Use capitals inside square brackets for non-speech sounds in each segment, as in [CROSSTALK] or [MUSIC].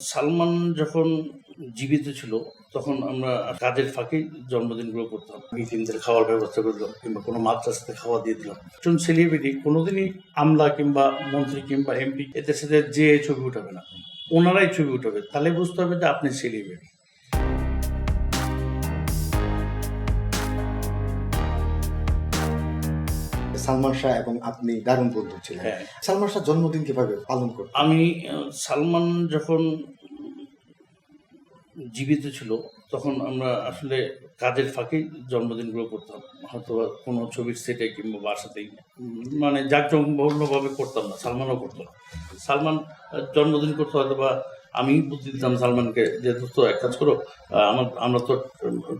সালমান যখন জীবিত ছিল, তখন আমরা কাজের ফাঁকে জন্মদিনগুলো করতাম। মিটিংদের খাওয়ার ব্যবস্থা করে দিলাম কিংবা কোনো মাদ্রাসাতে খাওয়া দিয়ে দিলাম। একজন সেলিব্রিটি কোনোদিনই আমলা কিংবা মন্ত্রী কিংবা এমপি এদের সাথে যে ছবি উঠাবে না। ওনারাই ছবি উঠাবে, তাহলে বুঝতে হবে যে আপনি সেলিব্রিটি সালমান শাহ এবং আপনি দারুণ বন্ধু ছিলেন। হ্যাঁ। সালমান শাহ জন্মদিন কীভাবে পালন করতেন? আমি সালমান যখন জীবিত ছিল তখন আমরা আসলে কাজের ফাঁকেই জন্মদিনগুলো করতাম? হয়তো কোনো ছবির সেটে কিংবা বাসাতেই। মানে জাঁকজমকভাবে করতাম না সালমানও করতো না। সালমান জন্মদিন করতো হয়তো বা আমি বুদ্ধি দিতাম সালমানকে যে দোস্ত এক কাজ করো আমার আমরা তো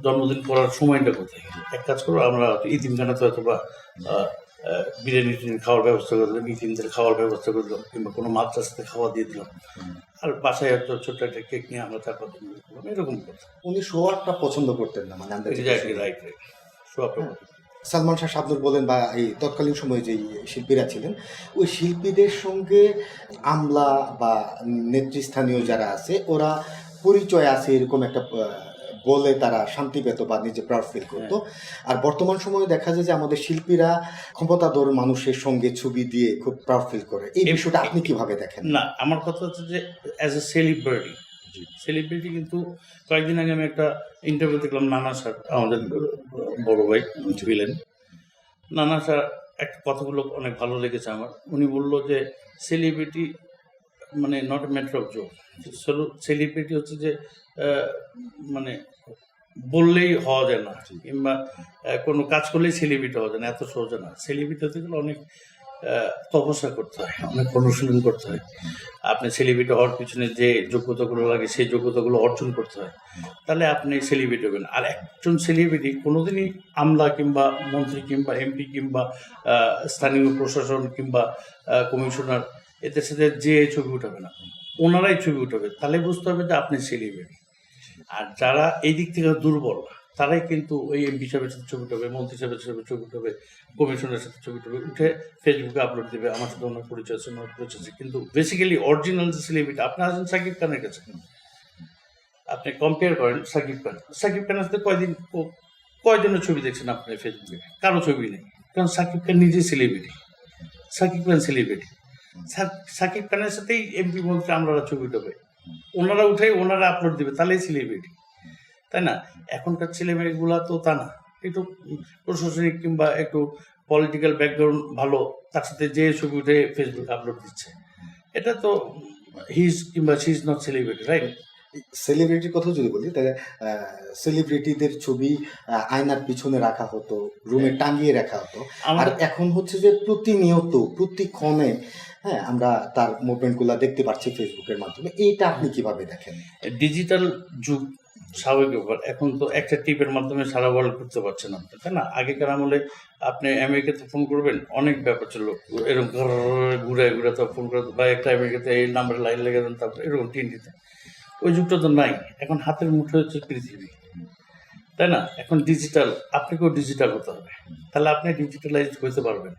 জন্মদিন করার সময়টা কোথায়? এক কাজ করো আমরা ইতিমখানাতে হয়তো বা বিরিয়ানি খাওয়ার ব্যবস্থা করে দিলাম ইতিমদের খাওয়ার ব্যবস্থা করে দিলাম কিংবা কোনো মাছ মাদ্রাসাতে খাওয়া দিয়ে দিলাম আর বাসায় হয়তো ছোট্ট একটা কেক নিয়ে আমরা দিন করলাম এরকম উনি শোয়ারটা পছন্দ করতেন না মানে রাইট রাইট সোয়াবটা সালমান শাহ শাবনুর বলেন বা এই তৎকালীন সময়ে যে শিল্পীরা ছিলেন ওই শিল্পীদের সঙ্গে আমলা বা নেতৃস্থানীয় যারা আছে ওরা পরিচয় আছে এরকম একটা বলে তারা শান্তি পেত বা নিজে প্রাউড ফিল করতো। আর বর্তমান সময়ে দেখা যায় যে আমাদের শিল্পীরা ক্ষমতাধর মানুষের সঙ্গে ছবি দিয়ে খুব প্রাউড ফিল করে। এই এই- বিষয়টা আপনি কীভাবে দেখেন? না আমার কথা হচ্ছে যে অ্যাজ এ সেলিব্রিটি সেলিব্রিটি কিন্তু কয়েকদিন আগে আমি একটা ইন্টারভিউ দেখলাম নানা স্যার আমাদের বড় ভাই ছিলেন নানা স্যার একটা কথাগুলো অনেক ভালো লেগেছে আমার। উনি বলল যে সেলিব্রিটি মানে not a matter of joke celebrity হচ্ছে যে মানে বললেই হওয়া যায় না। কিংবা কোনো কাজ করলেই সেলিব্রিটি হওয়া যায় না এত সহজে না। সেলিব্রিটি হতে গেলে অনেক তপস্যা করতে হয় অনেক অনুশীলন করতে হয়। আপনি সেলিব্রিটি হওয়ার পিছনে যে যোগ্যতাগুলো লাগে সেই যোগ্যতাগুলো অর্জন করতে হয়। তাহলে আপনি সেলিব্রিটি হবেন। আর একজন সেলিব্রিটি কোনোদিনই আমলা কিংবা মন্ত্রী কিংবা এমপি কিংবা স্থানীয় প্রশাসন কিংবা কমিশনার এদের সাথে যে ছবি উঠাবে না ওনারাই ছবি উঠাবে, তাহলে বুঝতে হবে যে আপনি সেলিব্রিটি আর যারা এই দিক থেকে দুর্বল, তারাই কিন্তু ওই এমপি সাহেবের সাথে ছবি উঠাবে, মন্ত্রী সাহেবের সাথে ছবি উঠাবে কমিশনের সাথে ছবি উঠাবে, উঠে ফেসবুকে আপলোড দেবে, আমার সাথে ওনার পরিচয় আছে, ওনার পরিচয় আছে। কিন্তু বেসিক্যালি অরিজিনাল যে সেলিব্রিটি আপনি আছেন সাকিব খানের কাছে। আপনি কম্পেয়ার করেন সাকিব খান। সাকিব খানের সাথে কয়দিন কয়জনের ছবি দেখছেন আপনি ফেসবুকে কারও ছবি নেই। কারণ সাকিব খান নিজে সেলিব্রিটি সাকিব খান সেলিব্রিটি সাকিব খানের সাথেই এমপি মন্ত্রী আমরা ছবি উঠাবে ওনারা উঠে ওনারা আপলোড দিবে, তাহলেই সেলিব্রিটি তাই না? এখনকার ছেলেমেয়েগুলা তো তা না। একটু প্রশাসনিক কিংবা একটু পলিটিক্যাল ব্যাকগ্রাউন্ড ভালো, তার সাথে যে ছবি উঠে ফেসবুকে আপলোড দিচ্ছে। এটা তো হিজ কিংবা ইজ নট সেলিব্রিটি রাইট সেলিব্রিটির কথা যদি বলি তাহলে সেলিব্রিটিদের ছবি আয়নার পিছনে রাখা হতো রুমে টাঙিয়ে রাখা হতো। আর এখন হচ্ছে যে প্রতিনিয়ত প্রতিক্ষণে হ্যাঁ আমরা তার মুভমেন্টগুলো দেখতে পাচ্ছি ফেসবুকের মাধ্যমে। এইটা আপনি কীভাবে দেখেন? ডিজিটাল যুগ স্বাভাবিক ব্যাপার। এখন তো একটা টিপের মাধ্যমে সারা ওয়ার্ল্ড করতে পারছেন আপনি তাই না? আগেকার আমলে আপনি আমেরিকাতে ফোন করবেন অনেক ব্যাপার ছিল। এরকম ঘুরে ঘুরে তো ফোন করে বা একটা আমেরিকাতে এই নাম্বারে লাইন লেগে দেন তারপর এরকম টিনটিতে ওই যুগটা তো নাই। এখন হাতের মুঠো হচ্ছে পৃথিবী। তাই না? এখন ডিজিটাল আপনাকেও ডিজিটাল হতে হবে। তাহলে আপনি ডিজিটালাইজ হতে পারবেন।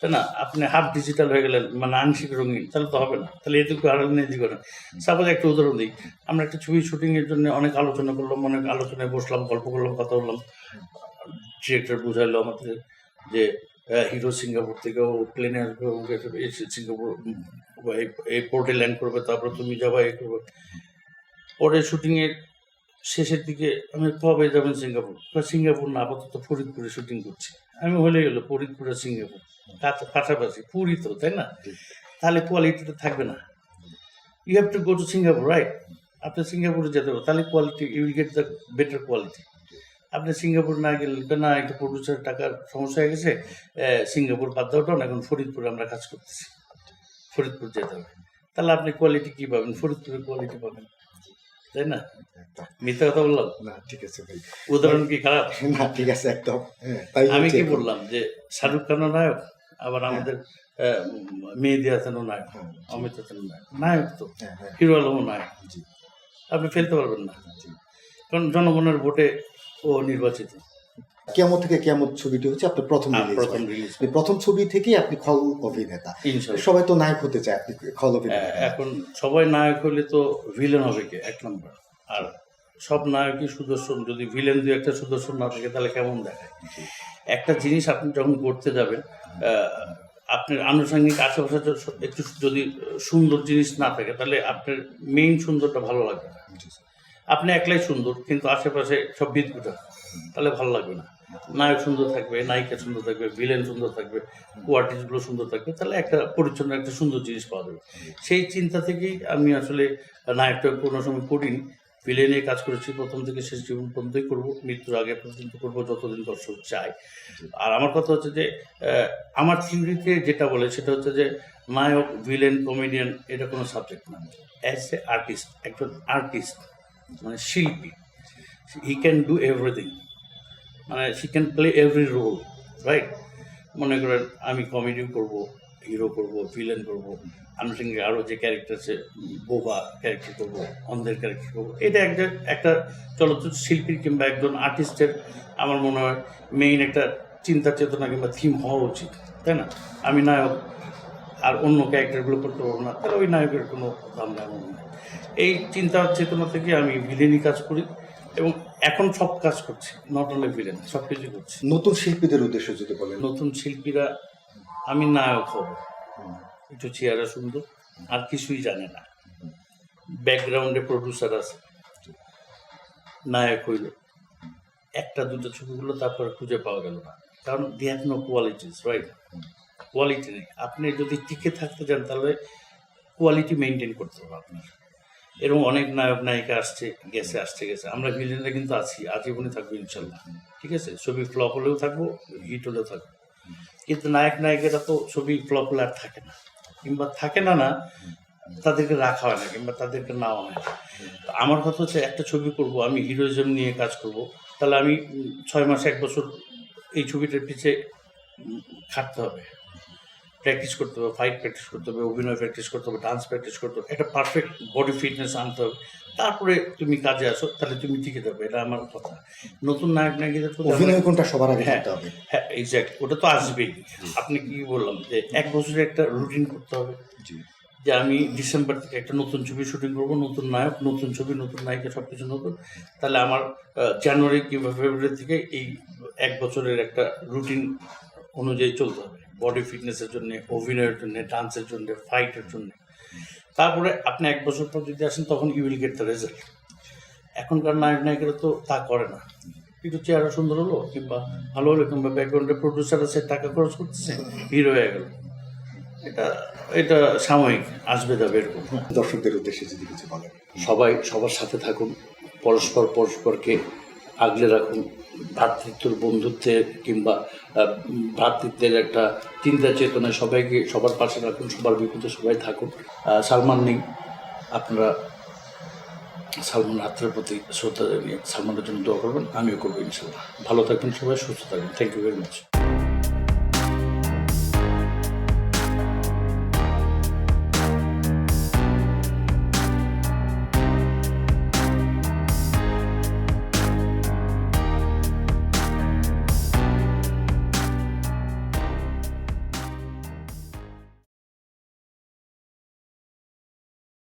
তাই না? আপনি হাফ ডিজিটাল হয়ে গেলেন মানে আংশিক রঙিন, তাহলে তো হবে না। তাহলে এটুকু আরও নিয়ে করেন সাপোজ একটা উদাহরণ দিই। আমরা একটা ছবি শুটিংয়ের জন্য অনেক আলোচনা করলাম, অনেক আলোচনায় বসলাম, গল্প করলাম, কথা বললাম। ডিরেক্টর বুঝাইলো আমাদের যে হিরো সিঙ্গাপুর থেকে ও প্লেনে আসবে সিঙ্গাপুর এই- পোর্টে ল্যান্ড করবে, তারপরে তুমি যাবা এই করবে। পরে শুটিং এর শেষের দিকে আমি কবে যাবেন সিঙ্গাপুর? সিঙ্গাপুর না, আপাতত ফরিদপুরে শুটিং করছি। আমি হলে গেলো ফরিদপুরে সিঙ্গাপুর। কাছা- কাছাকাছি পুরী তো, তাই না? তাহলে কোয়ালিটিটা থাকবে না। You have to go to Singapore right আপনি সিঙ্গাপুরে যেতে হবে তাহলে quality you will get the better quality আপনি সিঙ্গাপুর না গেলে, না একটু প্রডিউসার টাকার সমস্যা হয়ে গেছে সিঙ্গাপুর বাদ দাও না এখন ফরিদপুরে আমরা কাজ করতেছি। ফরিদপুর যেতে হবে। তাহলে আপনি কোয়ালিটি কী পাবেন? ফরিদপুরের কোয়ালিটি পাবেন। তাই না? মিথ্যা কথা বললাম? না ঠিক আছে ভাই। উদাহরণ কি খারাপ? [LAUGHS] না ঠিক আছে একদম। হ্যাঁ, তাই আমি কি। বললাম যে শাহরুখ খানও নায়ক আবার আমাদের আহ, মেহেদি হাসানও নায়ক হ্যাঁ, অমিত হাসানও নায়ক। নায়ক তো। হ্যাঁ, হ্যাঁ, হিরো আলমও নায়ক। আপনি ফেলতে পারবেন না। কারণ জনগণের ভোটে ও নির্বাচিত। কেমন থেকে কেমন ছবিটি হচ্ছে আপনার প্রথম প্রথম প্রথম ছবি থেকেই আপনি খল অভিনেতা। সবাই তো নায়ক হতে চায় আপনি খল হ্যাঁ, অভিনেতা। এখন সবাই নায়ক হলে তো ভিলেন হবে কে? এক নম্বর আর সব নায়কই সুদর্শন যদি ভিলেন দু একটা সুদর্শন না থাকে তাহলে কেমন দেখায়? একটা জিনিস আপনি যখন করতে যাবেন আপনার আনুষঙ্গিক আশেপাশে একটু যদি সুন্দর জিনিস না থাকে তাহলে আপনার মেইন সুন্দরটা ভালো লাগবে না। আপনি একলাই সুন্দর কিন্তু আশেপাশে সব বিদ্যুৎ তাহলে ভালো লাগবে না। নায়ক সুন্দর থাকবে, নায়িকা সুন্দর থাকবে ভিলেন সুন্দর থাকবে কোয়ার্টিসগুলো সুন্দর থাকবে, তাহলে একটা পরিচ্ছন্ন একটা সুন্দর জিনিস পাওয়া যাবে। সেই চিন্তা থেকেই আমি আসলে নায়কটা কোনো সময় করিনি। ভিলেনে কাজ করেছি, প্রথম থেকে শেষ জীবন পর্যন্তই করব, মৃত্যুর আগে পর্যন্ত করব, যতদিন দর্শক চায় আর আমার কথা হচ্ছে যে আমার থিওরিতে যেটা বলে, সেটা হচ্ছে যে, নায়ক ভিলেন কমেডিয়ান এটা কোনো সাবজেক্ট না। অ্যাজ এ আর্টিস্ট একজন আর্টিস্ট মানে শিল্পী হি ক্যান ডু এভরিথিং মানে she can play every role right মনে করেন, আমি কমেডিও করব হিরো করব ভিলেন করব আনুষঙ্গিক আরও যে ক্যারেক্টার আছে বোবা ক্যারেক্টার করব অন্ধের ক্যারেক্টার করব, এটা একটা একটা চলচ্চিত্র শিল্পীর কিংবা একজন আর্টিস্টের আমার মনে হয় মেইন একটা চিন্তা চেতনা কিংবা থিম হওয়া উচিত, তাই না আমি নায়ক, আর অন্য ক্যারেক্টারগুলো করতে পারব না, তাহলে ওই নায়কের কোনো দাম নেই। এই চিন্তা চেতনা থেকে আমি ভিলেনই কাজ করি এবং এখন সব কাজ করছে নট অনলি ভিলেন সব কিছু করছে। নতুন শিল্পীদের উদ্দেশ্য যদি বলেন। নতুন শিল্পীরা আমি নায়ক হব। একটু চেহারা সুন্দর আর কিছুই জানে না। ব্যাকগ্রাউন্ডে প্রডিউসার আছে। নায়ক হইল। একটা দুটো ছবিগুলো তারপরে খুঁজে পাওয়া গেল না। কারণ they have no qualities right quality নেই। আপনি যদি টিকে থাকতে চান তাহলে কোয়ালিটি মেনটেন করতে হবে আপনার। এরকম অনেক নায়ক নায়িকা আসছে গেছে আসছে গেছে। আমরা ভিলেনরা কিন্তু আছি আজীবনে থাকব ইনশাল্লাহ। ঠিক আছে? ছবি ফ্লপ হলেও থাকব হিট হলেও থাকব। কিন্তু নায়ক নায়িকারা তো ছবি ফ্লপ হলে আর থাকে না। কিংবা থাকে না না তাদেরকে রাখা হয় না কিংবা তাদেরকে নেওয়া হয় না। আমার কথা হচ্ছে একটা ছবি করব আমি হিরোইজম নিয়ে কাজ করব। তাহলে আমি ছয় মাস এক বছর এই ছবিটার পিছে উম, খাটতে হবে। প্র্যাকটিস করতে হবে ফাইট প্র্যাকটিস করতে হবে অভিনয় প্র্যাকটিস করতে হবে ডান্স প্র্যাকটিস করতে হবে একটা পারফেক্ট বডি ফিটনেস আনতে হবে। তারপরে তুমি কাজে আসো তাহলে তুমি টিকে যাবে এটা আমার কথা। নতুন নায়ক নায়িকাদের অভিনয় কোনটা সবার আগে হ্যাঁ। হবে? হ্যাঁ এক্স্যাক্ট ওটা তো আসবেই। আপনি কি বললাম যে এক বছরে একটা রুটিন করতে হবে। যে আমি ডিসেম্বর থেকে একটা নতুন ছবি শুটিং করব নতুন নায়ক নতুন ছবি নতুন নায়িকা সব কিছু নতুন। তাহলে আমার জানুয়ারি কিংবা ফেব্রুয়ারি থেকে এই এক বছরের একটা রুটিন অনুযায়ী চলতে হবে। বডি ফিটনেসের জন্য অভিনয়ের জন্য ডান্সের জন্য ফাইটের জন্য। তারপরে আপনি এক বছর পর যদি আসেন তখন you will get the result এখনকার নায়ক নায়িকারা তো তা করে না। একটু চেহারা সুন্দর হলো কিংবা ভালো হলো কিংবা ব্যাকগ্রাউন্ডে প্রডিউসার আছে টাকা খরচ করতেছে হিরো হয়ে গেল। এটা এটা সাময়িক আসবে যাবে এরকম দর্শকদের উদ্দেশ্যে যদি কিছু বলেন। সবাই সবার সাথে থাকুন পরস্পর পরস্পরকে আগলে রাখুন। ভ্রাতৃত্বর বন্ধুত্বের কিংবা ভ্রাতৃত্বের একটা চিন্তা চেতনায় সবাইকে সবার পাশে রাখুন, সবার বিপদে সবাই থাকুন। সালমান নেই। আপনারা সালমান আত্মার প্রতি শ্রদ্ধা জানিয়ে সালমানের জন্য দোয়া করবেন। আমিও করব ইনশাল্লাহ। ভালো থাকবেন সবাই, সুস্থ থাকবেন। Thank you very much